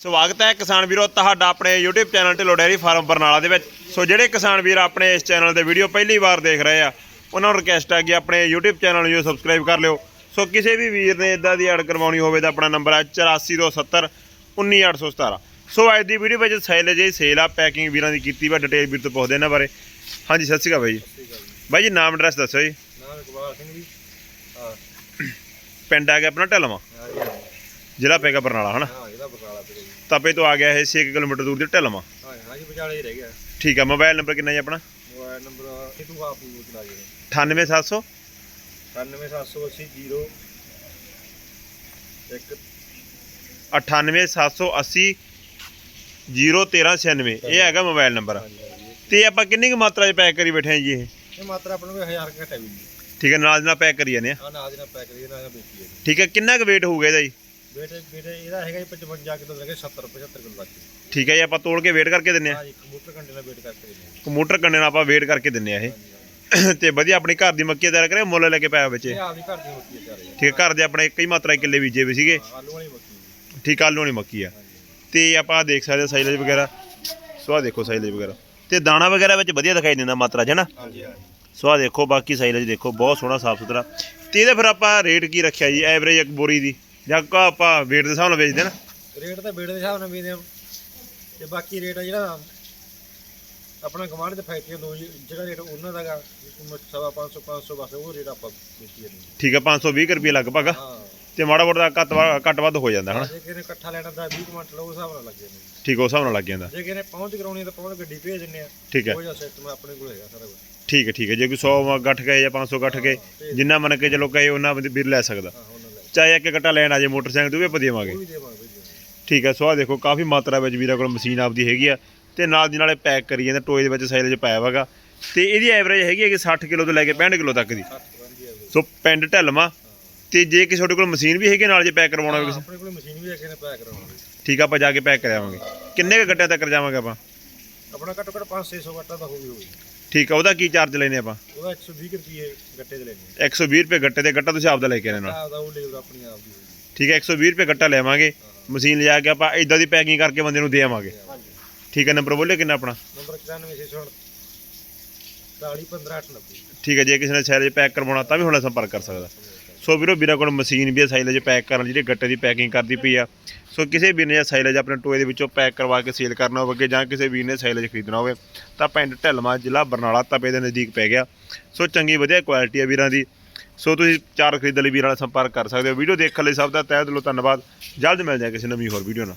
ਸਵਾਗਤ ਹੈ ਕਿਸਾਨ ਵੀਰੋ ਤੁਹਾਡਾ ਆਪਣੇ YouTube channel Dhillon dairy farm Barnala ਦੇ ਵਿੱਚ। ਸੋ ਜਿਹੜੇ ਕਿਸਾਨ ਵੀਰ ਆਪਣੇ ਇਸ ਚੈਨਲ ਦੇ ਵੀਡੀਓ ਪਹਿਲੀ ਵਾਰ ਦੇਖ ਰਹੇ ਆ ਉਹਨਾਂ ਨੂੰ ਰਿਕਵੈਸਟ ਹੈ ਕਿ ਆਪਣੇ YouTube ਚੈਨਲ ਨੂੰ ਸਬਸਕ੍ਰਾਈਬ ਕਰ ਲਿਓ। ਸੋ ਕਿਸੇ ਵੀ ਵੀਰ ਨੇ ਇਦਾਂ ਦੀ ਐਡ ਕਰਵਾਉਣੀ ਹੋਵੇ ਤਾਂ ਆਪਣਾ ਨੰਬਰ ਹੈ 8470 19817 ਸੋ ਅੱਜ ਦੀ ਵੀਡੀਓ ਵਿੱਚ ਸੈਲ ਜੇ ਸੇਲ ਆ ਪੈਕਿੰਗ ਵੀਰਾਂ ਦੀ ਕੀਤੀ ਵਾ ਡਿਟੇਲ ਵੀਰ ਤੋਂ ਪੁੱਛਦੇ ਇਹਨਾਂ ਬਾਰੇ। ਹਾਂਜੀ ਸਤਿ ਸ਼੍ਰੀ ਅਕਾਲ ਬਾਈ ਜੀ। ਬਾਈ ਜੀ ਨਾਮ ਐਡਰੈਸ ਦੱਸੋ ਜੀ। ਨਾਮ ਇਕਬਾਲ ਸਿੰਘ ਜੀ। ਹਾਂ। ਪਿੰਡ ਆ ਗਿਆ ਆਪਣਾ ਢਲਵਾ? ਜ਼ਿਲ੍ਹਾ ਪੈਗਾ ਬਰਨਾਲਾ ਹਨਾ? ਹਾਂ ਤੇ ਜੀ ਤਪੇ ਤੋਂ ਆ ਗਿਆ ਇਹ 6 ਕਿਲੋਮੀਟਰ ਦੂਰ ਦੀ ਢਲਵਾ ਹਾਂ ਹਾਂ ਜੀ ਵਿਚਾਲੇ ਹੀ ਰਹਿ ਗਿਆ। ਠੀਕ ਆ ਮੋਬਾਈਲ ਨੰਬਰ ਕਿੰਨਾ ਜੀ ਆਪਣਾ? ਮੋਬਾਈਲ ਨੰਬਰ ਇਹ ਤੂੰ ਆਪ ਹੀ ਚਲਾ ਜੀ 98700 97780 ਇੱਕ 98780 01396 ਇਹ ਹੈਗਾ ਮੋਬਾਈਲ ਨੰਬਰ। ਤੇ ਆਪਾਂ ਕਿੰਨੀ ਕੁ ਮਾਤਰਾ 'ਚ ਪੈਕ ਕਰੀ ਬੈਠੇ ਹਾਂ ਜੀ ਇਹ? ਇਹ ਮਾਤਰਾ ਆਪਾਂ ਨੂੰ 1000 ਘੱਟ ਹੈ। ਵੀ ਠੀਕ ਹੈ ਨਾਲ ਨਾਲ ਪੈਕ ਕਰੀ ਜਾਂਦੇ ਆ ਆ ਨਾ ਆਜ ਨਾਲ ਪੈਕ ਕਰੀਏ ਨਾ ਵੇਚੀਏ ਜੀ ਠੀਕ ਹੈ ਕਿੰਨਾ ਕੁ weight ਹੋਊਗਾ ਇਹਦਾ ਜੀ? ਬੇਟੇ ਬੇਟੇ ਇਹਦਾ ਹੈਗਾ ਜੀ 55 ਕਿਲੋ ਲੱਗੇ 70 75 ਕਿਲੋ ਲੱਗੇ ਠੀਕ ਹੈ ਜੀ ਆਪਾਂ ਤੋੜ ਕੇ ਵੇਟ ਕਰਕੇ ਦਿੰਨੇ ਆ ਹਾਂ ਜੀ ਕੰਪਿਊਟਰ ਘੰਟੇ ਨਾਲ ਵੇਟ ਕਰਕੇ ਦਿੰਦੇ ਹਾਂ ਕੰਪਿਊਟਰ ਕੰਡੇ ਨਾਲ ਆਪਾਂ ਵੇਟ ਕਰਕੇ ਦਿੰਨੇ ਆ ਇਹ। ਹਾਂਜੀ, ਹਾਂਜੀ। ਤੇ ਵਧੀਆ ਆਪਣੀ ਘਰ ਦੀ ਮੱਕੀ ਤਿਆਰ ਕਰੇ ਮੁੱਲ ਲੈ ਕੇ ਪਾਇਆ ਵਿੱਚ। ਇਹ। ਇਹ ਆਪਦੀ ਘਰ ਦੀ ਮੱਕੀ ਹੈ ਚਾਰੇ ਠੀਕ ਹੈ ਘਰ ਦੇ ਆਪਣੇ ਕਈ ਮਾਤਰਾ ਕਿੱਲੇ ਬੀਜੇ ਵੀ ਸੀਗੇ। ਹਾਂ, ਆਲੂ ਵਾਲੀ ਮੱਕੀ ਜੀ। ਠੀਕ ਆਲੂ ਵਾਲੀ ਮੱਕੀ ਆ। ਤੇ ਆਪਾਂ ਦੇਖ ਸਕਦੇ ਹਾਂ ਸਾਈਲੇਜ ਵਗੈਰਾ। ਸੋ ਆਹ ਦੇਖੋ ਸਾਈਲੇਜ ਵਗੈਰਾ। ਤੇ ਦਾਣਾ ਵਗੈਰਾ ਵਿੱਚ ਵਧੀਆ ਦਿਖਾਈ ਦਿੰਦਾ ਮਾਤਰਾ 'ਚ ਨਾ? ਹਾਂਜੀ ਹਾਂਜੀ। ਸੋ ਆਹ ਦੇਖੋ ਬਾਕੀ ਸਾਈਲੇਜ ਦੇਖੋ ਬਹੁਤ ਸੋਹਣਾ ਸਾਫ਼ ਸੁਥਰਾ ਤੇ ਇਹਦਾ ਫਿਰ ਆਪਾਂ ਰੇਟ ਕੀ ਰੱਖਿਆ ਜੀ ਐਵਰੇਜ ਇੱਕ ਬੋਰੀ ਦੀ? ਜਾਂ ਕਾ ਆਪਾਂ weight ਦੇ ਹਿਸਾਬ ਨਾਲ ਵੇਚਦੇ ਨਾ। ਰੇਟ ਤਾਂ ਬੇੜੇ ਦੇ ਹਿਸਾਬ ਨਾਲ ਵੇਚਦੇ ਆ। ਤੇ ਬਾਕੀ ਰੇਟ ਆ ਜਿਹੜਾ ਆਪਣਾ ਗਵਾਂਢ ਦੇ ਫੈਕਟਰੀਆਂ ਦੋ ਜੀ, ਜਿਹੜਾ ਰੇਟ ਉਹਨਾਂ ਦਾਗਾ ਸਵਾ 500 500 ਬਸ ਉਹ ਰੇਟ ਆਪਾਂ ਵੇਚੀ ਜਾਂਦੇ ਠੀਕ ਹੈ 520 ਰੁਪਏ ਲਗਭਗ। ਆ। ਹਾਂ। ਤੇ ਮਾੜਾ ਮੋਟਾ ਘੱਟ ਵਾ- ਘੱਟ ਵੱਧ ਹੋ ਜਾਂਦਾ ਹਨਾ। ਜੇ ਕਿਸੇ ਨੇ ਇਕੱਠਾ ਲੈਣਾ ਤਾਂ 20 ਕੁਇੰਟਲ ਉਹ ਹਿਸਾਬ ਨਾਲ ਲੱਗ ਜਾਂਦੇ ਨੇ। ਠੀਕ ਉਸ ਹਿਸਾਬ ਨਾਲ ਲੱਗ ਜਾਂਦਾ। ਜੇ ਕਿਸੇ ਨੇ ਪਹੁੰਚ ਕਰਾਉਣੀ ਤਾਂ ਪਹੁੰਚ ਗੱਡੀ ਭੇਜ ਦਿੰਦੇ ਆ। ਠੀਕ ਹੈ ਉਹ ਜਿਹਾ ਸਿਸਟਮ ਆਪਣੇ ਕੋਲ ਹੈਗਾ ਸਾਰਾ ਕੁਝ ਠੀਕ ਹੈ ਠੀਕ ਹੈ ਜੇ ਕੋਈ 100 ਗੱਠ ਗਏ ਜਾਂ 500 ਗੱਠ ਗਏ ਜਿੰਨਾ ਮੰਨ ਕੇ ਚਲੋ ਕਹੇ ਉਹਨਾਂ ਵੀਰ ਲੈ ਸਕਦਾ। ਹਾਂ ਚਾਹੇ ਇੱਕ ਗੱਟਾ ਲੈਣ ਆ ਜੇ ਮੋਟਰਸਾਈਕਲ ਤੇ ਉਹ ਵੀ ਆਪਾਂ ਦੇਵਾਂਗੇ। ਵੀ। ਠੀਕ ਹੈ ਸੋ ਆਹ ਦੇਖੋ ਕਾਫੀ ਮਾਤਰਾ ਵਿੱਚ ਵੀਰਾਂ ਕੋਲ ਮਸ਼ੀਨ ਆਪਦੀ ਹੈਗੀ ਆ ਤੇ ਨਾਲ ਦੀ ਨਾਲੇ ਪੈਕ ਕਰੀ ਜਾਂਦਾ ਟੋਏ ਦੇ ਵਿੱਚ ਸਾਈਜ਼ ਪਾਇਆ ਵਗਾ। ਤੇ ਇਹਦੀ ਐਵਰੇਜ ਹੈਗੀ ਹੈ ਕਿ 60 ਕਿਲੋ ਤੋਂ ਲੈ ਕੇ 65 ਕਿਲੋ ਤੱਕ ਦੀ। ਹੈ ਸੋ ਪਿੰਡ ਢਲਮਾ ਤੇ ਜੇ ਕਿਸੇ ਤੁਹਾਡੇ ਕੋਲ ਮਸ਼ੀਨ ਵੀ ਹੈਗੀ ਨਾਲ ਜੇ ਪੈਕ ਕਰਵਾਉਣਾ ਹੋਵੇ ਕਿਸੇ। ਆਪਣੇ ਕੋਲ ਮਸ਼ੀਨ ਵੀ ਹੈ ਕਿਸੇ ਨੇ ਪੈਕ ਕਰਾਉਣੀ ਠੀਕ ਆ ਆਪਾਂ ਜਾ ਕੇ ਪੈਕ ਕਰਾਵਾਂਗੇ। ਕਿੰਨੇ ਕੁ ਗੱਟਿਆਂ ਤੱਕ ਜਾਵਾਂਗੇ ਆਪਾਂ? ਆਪਣਾ ਘੱਟੋ ਘੱਟ 5-600 ਵਾਟਾ ਦਾ ਹੋਊਗੀ ਹੋਊਗੀ। ਠੀਕ ਆ ਉਹਦਾ ਕੀ ਚਾਰਜ ਲੈਨੇ ਆਪਾਂ? ਉਹਦਾ 120 ਰੁਪਏ ਗੱਟੇ ਦੇ ਲੈਣੇ 120 ਰੁਪਏ ਗੱਟੇ ਤੇ ਗੱਟਾ ਤੁਸੀਂ ਆਪਦਾ ਲੈ ਕੇ ਆਣੇ ਨਾਲ। ਆ ਦਾ ਉਹ ਲੇਬਰ ਆਪਣੀ ਆਪ ਦੀ ਹੋਊਗੀ ਠੀਕ ਹੈ 120 ਰੁਪਏ ਗੱਟਾ ਲੈਵਾਂਗੇ ਮਸ਼ੀਨ ਲਿਜਾ ਕੇ ਆਪਾਂ ਇਦਾਂ ਦੀ ਪੈਕਿੰਗ ਕਰਕੇ ਬੰਦੇ ਨੂੰ ਦੇਵਾਂਗੇ ਹਾਂਜੀ। ਠੀਕ ਹੈ ਨੰਬਰ ਬੋਲਿਓ ਕਿੰਨਾ ਆਪਣਾ? ਨੰਬਰ 946 40 15 890 ਠੀਕ ਹੈ ਜੇ ਕਿਸੇ ਨੇ ਸਾਈਜ਼ ਪੈਕ ਕਰਵਾਉਣਾ ਤਾਂ ਵੀ ਹੁਣ ਸੰਪਰਕ ਕਰ ਸਕਦਾ। ਸੋ ਵੀਰੋ, ਵੀਰਾਂ ਕੋਲ ਮਸ਼ੀਨ ਵੀ ਹੈ ਸਾਈਲੇਜ ਪੈਕ ਕਰਨ ਲਈ, ਜਿਹੜੇ ਗੱਟੇ ਦੀ ਪੈਕਿੰਗ ਕਰਦੀ ਪਈ ਆ। ਸੋ ਕਿਸੇ ਵੀਰ ਨੇ ਸਾਈਲੇਜ ਆਪਣੇ ਟੋਏ ਦੇ ਵਿੱਚੋਂ ਪੈਕ ਕਰਵਾ ਕੇ ਸੇਲ ਕਰਨਾ ਹੋਵੇ ਜਾਂ ਕਿਸੇ ਵੀਰ ਨੇ ਸਾਈਲੇਜ ਖਰੀਦਣਾ ਹੋਵੇ, ਤਾਂ ਪਿੰਡ ਢਲਮਾ, ਜ਼ਿਲ੍ਹਾ ਬਰਨਾਲਾ, ਤਪੇ ਦੇ ਨਜ਼ਦੀਕ ਪੈ ਗਿਆ। ਸੋ ਚੰਗੀ ਵਧੀਆ ਕੁਆਲਿਟੀ ਆ ਵੀਰਾਂ ਦੀ। ਸੋ ਤੁਸੀਂ ਚਾਰ ਖਰੀਦਣ ਲਈ ਵੀਰਾਂ ਨਾਲ ਸੰਪਰਕ ਕਰ ਸਕਦੇ ਹੋ। ਵੀਡੀਓ ਦੇਖਣ ਲਈ ਸਭ ਦਾ ਤਹਿ ਦਿਲੋਂ ਧੰਨਵਾਦ। ਜਲਦ ਮਿਲ ਜਾਏ ਕਿਸੇ ਨਵੀਂ ਹੋਰ ਵੀਡੀਓ ਨਾਲ।